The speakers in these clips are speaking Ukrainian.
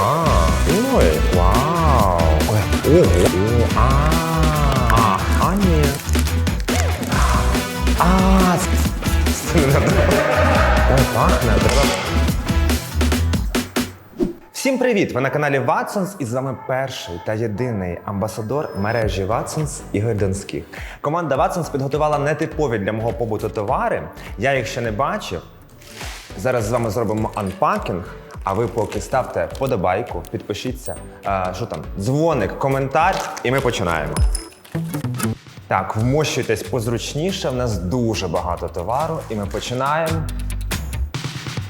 А, ой, вау. Ой, ого. О, а, а, а, ні. А, це не пахне. Всім привіт! Ви на каналі Watsons і з вами перший та єдиний амбасадор мережі Watsons Ігор Донських. Команда Watsons підготувала нетипові для мого побуту товари. Я їх ще не бачив. Зараз з вами зробимо анпакінг. А ви поки ставте подобайку, підпишіться, а, що там, дзвоник, коментар, і ми починаємо. Так, вмощуйтесь позручніше. В нас дуже багато товару, і ми починаємо.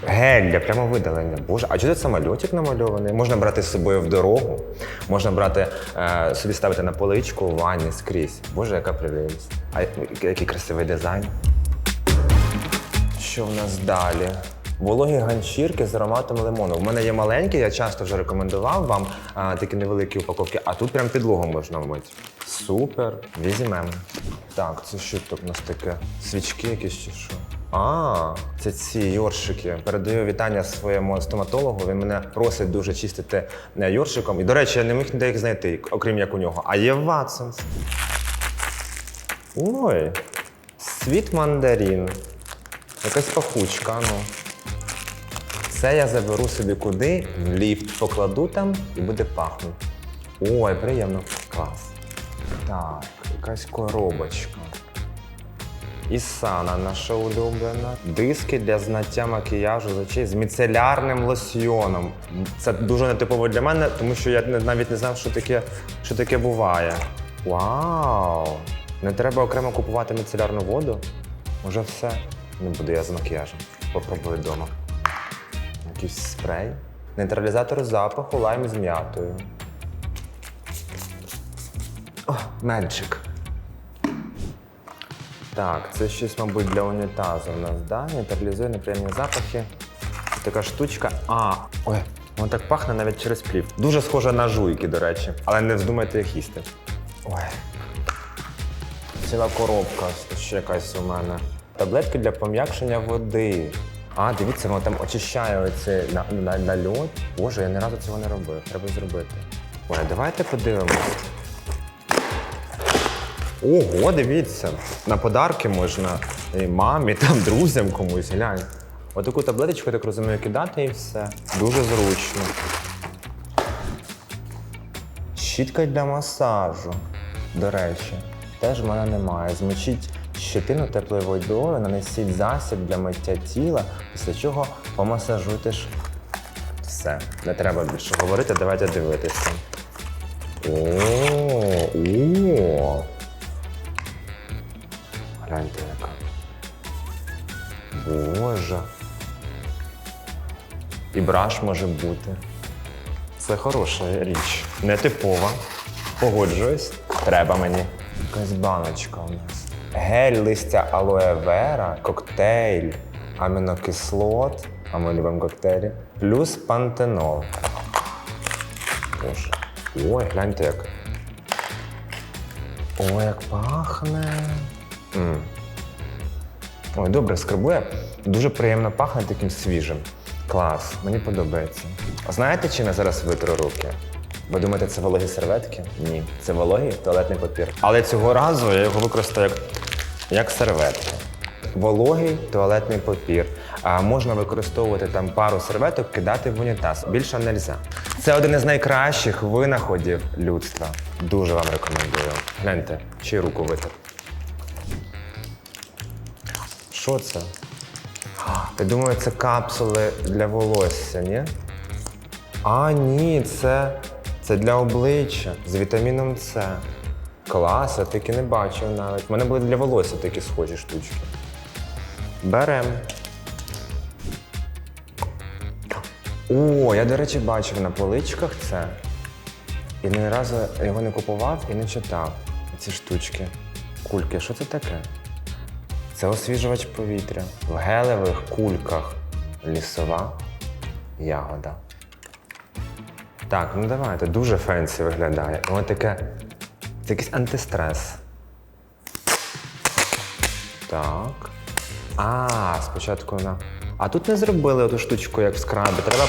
Гель для прямовидалення. Боже, а чого тут самольотик намальований? Можна брати з собою в дорогу, можна брати е, собі ставити на поличку у ванні скрізь. Боже, яка прелість. А який красивий дизайн. Що в нас далі? Вологі ганчірки з ароматом лимону. У мене є маленькі, я часто вже рекомендував вам а, такі невеликі упаковки, а тут прям підлогу можна вмити. Супер, візьмемо. Так, це що тут у нас таке? Свічки якісь чи що? А, це ці йоршики. Передаю вітання своєму стоматологу. Він мене просить дуже чистити е, йоршиком. І, до речі, я не міг ніде їх знайти, окрім як у нього. А є Ватсонс. Ой, світ мандарин. Якась пахучка, ну. Це я заберу собі куди, в ліфт покладу там і буде пахнути. Ой, приємно. Клас. Так, якась коробочка. Ісана наша улюблена. Диски для знаття макіяжу з очей з міцелярним лосьйоном. Це дуже нетипово для мене, тому що я навіть не знав, що таке, що таке буває. Вау! Не треба окремо купувати міцелярну воду. Уже все. Не буду я з макіяжем. Попробую вдома. Якийсь спрей. Нейтралізатор запаху лайм з м'ятою. О, менчик. Так, це щось, мабуть, для унітазу у нас, да? Нейтралізує неприємні запахи. Така штучка. А, ой, воно так пахне навіть через плів. Дуже схоже на жуйки, до речі, але не вздумайте їх їсти. Ой. Ціла коробка ще якась у мене. Таблетки для пом'якшення води. А, дивіться, воно там очищає оцей на, на, нальот. Боже, я ні разу цього не робив. Треба зробити. Ой, давайте подивимось. Ого, дивіться. На подарки можна і мамі, там, друзям комусь. Глянь. Отаку таблеточку, так розумію, кидати і все. Дуже зручно. Щітка для масажу. До речі, теж в мене немає. Змочіть щетину теплою водою, нанесіть засіб для миття тіла, після чого помасажуйте ж. Все, не треба більше говорити, давайте дивитися. О, о. Гляньте яка. Боже. І браш може бути. Це хороша річ. Нетипова. Погоджуюсь. Треба мені. Якась баночка у нас. Гель листя алоe вера, коктейль, амінокислот, а ми любимо коктейлі, плюс пантенол. Боже. Ой, гляньте як. Ой, як пахне. М. Ой, добре, скарбує. Дуже приємно пахне таким свіжим. Клас, мені подобається. А знаєте, чим я зараз витру руки? Ви думаєте, це вологі серветки? Ні, це вологий туалетний папір. Але цього разу я його використаю як, як серветки. Вологий туалетний папір. А можна використовувати там пару серветок, кидати в унітаз. Більше не можна. Це один із найкращих винаходів людства. Дуже вам рекомендую. Гляньте, чи руку витер. Що це? Я думаю, це капсули для волосся, ні? А, ні, це, це для обличчя з вітаміном С. Клас, я таки не бачив навіть. У мене були для волосся такі схожі штучки. Берем. О, я, до речі, бачив на поличках це. І ні разу його не купував і не читав. Ці штучки. Кульки, що це таке? Це освіжувач повітря в гелевих кульках. Лісова ягода. Так, ну давайте, дуже фенсі виглядає. Воно таке. Це якийсь антистрес. Так. А, спочатку на. А тут не зробили оту штучку, як в скрабі. Треба.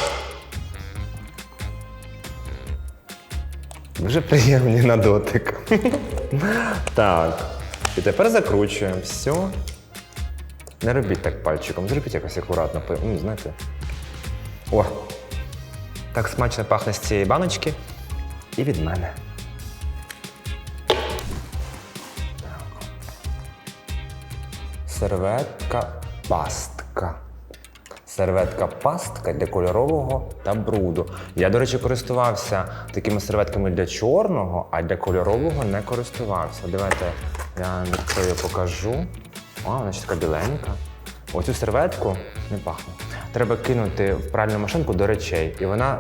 Дуже приємні на дотик. так. І тепер закручуємо. Все. Не робіть так пальчиком, зробіть якось акуратно. Ну, знаєте. О! Так смачно пахне з цієї баночки. І від мене. Серветка пастка. Серветка пастка для кольорового та бруду. Я, до речі, користувався такими серветками для чорного, а для кольорового не користувався. Давайте я відкрию, покажу. О, вона ще така біленька. Оцю серветку не пахне. Треба кинути в пральну машинку до речей, і вона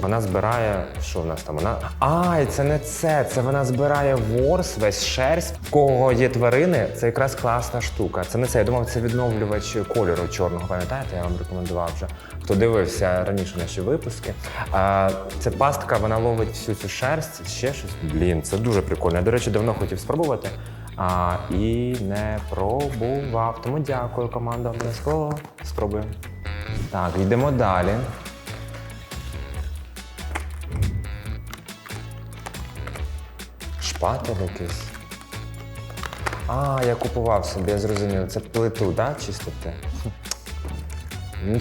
вона збирає. Що в нас там? Вона. Ай, це не це. Це вона збирає ворс, весь шерсть. В кого є тварини, це якраз класна штука. Це не це. Я думав, це відновлювач кольору чорного. Пам'ятаєте, я вам рекомендував вже. Хто дивився раніше наші випуски. А, це пастка, вона ловить всю цю шерсть, ще щось. Блін, це дуже прикольно. Я, до речі, давно хотів спробувати. А, і не пробував. Тому дякую, команда. Обов'язково спробуємо. Так, йдемо далі. Шпатель якийсь. А, я купував собі, я зрозумів. Це плиту, да, чистити?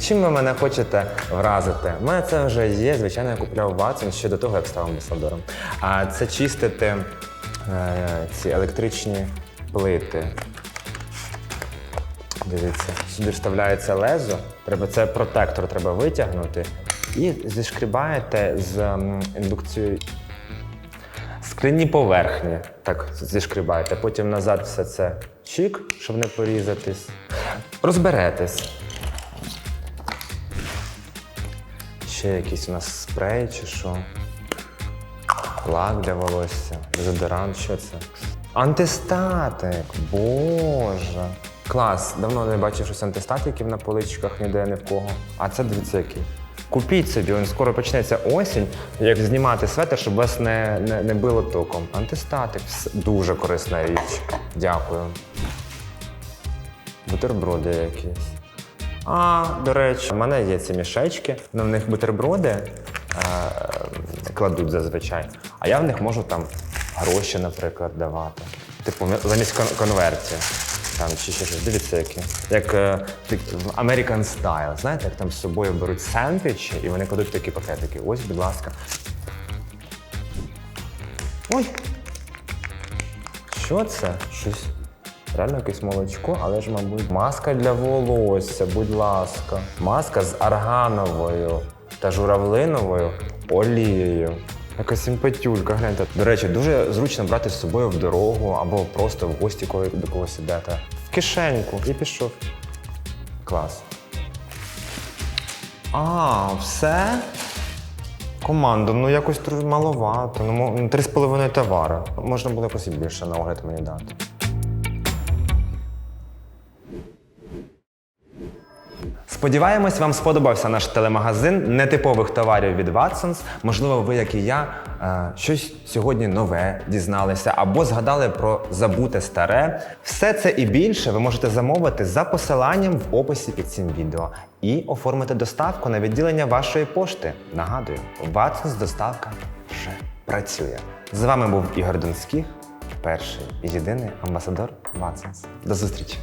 Чим ви мене хочете вразити? У мене це вже є, звичайно, я купляв Watson ще до того, як став амбасадором. А це чистити е, ці електричні плити. Дивіться, сюди вставляється лезо, треба це протектор треба витягнути і зішкрібаєте з індукцією. Скляні поверхні. Так, зішкрібаєте. Потім назад все це чик, щоб не порізатись. Розберетесь. Ще якийсь у нас спрей чи що. Лак для волосся, дезодорант, що це? Антистатик, боже. Клас, давно не бачив щось антистатиків на поличках ніде ні в кого. А це дивіться який. Купіть собі, він скоро почнеться осінь, як знімати светр, щоб вас не, не, не било током. Антистатик дуже корисна річ. Дякую. Бутерброди якісь. А, до речі, в мене є ці мішечки, на них бутерброди е, кладуть зазвичай, а я в них можу там гроші, наприклад, давати. Типу, замість кон- конвертів. Там чи ще щось. Дивіться, які. Як е, American Style, знаєте, як там з собою беруть сендвічі і вони кладуть такі пакетики. Ось, будь ласка. Ой. Що це? Щось. Реально якесь молочко, але ж, мабуть, маска для волосся, будь ласка. Маска з аргановою та журавлиновою олією. Яка симпатюлька, гляньте. До речі, дуже зручно брати з собою в дорогу або просто в гості, коли до когось ідете. В кишеньку і пішов. Клас. А, все? Команда, ну якось маловато. Ну, три з половиною товари. Можна було якось і більше на огляд мені дати. Сподіваємось, вам сподобався наш телемагазин нетипових товарів від Watsons. Можливо, ви, як і я, е, щось сьогодні нове дізналися або згадали про забуте старе. Все це і більше ви можете замовити за посиланням в описі під цим відео і оформити доставку на відділення вашої пошти. Нагадую, Watsons доставка вже працює. З вами був Ігор Донських, перший і єдиний амбасадор Watsons. До зустрічі!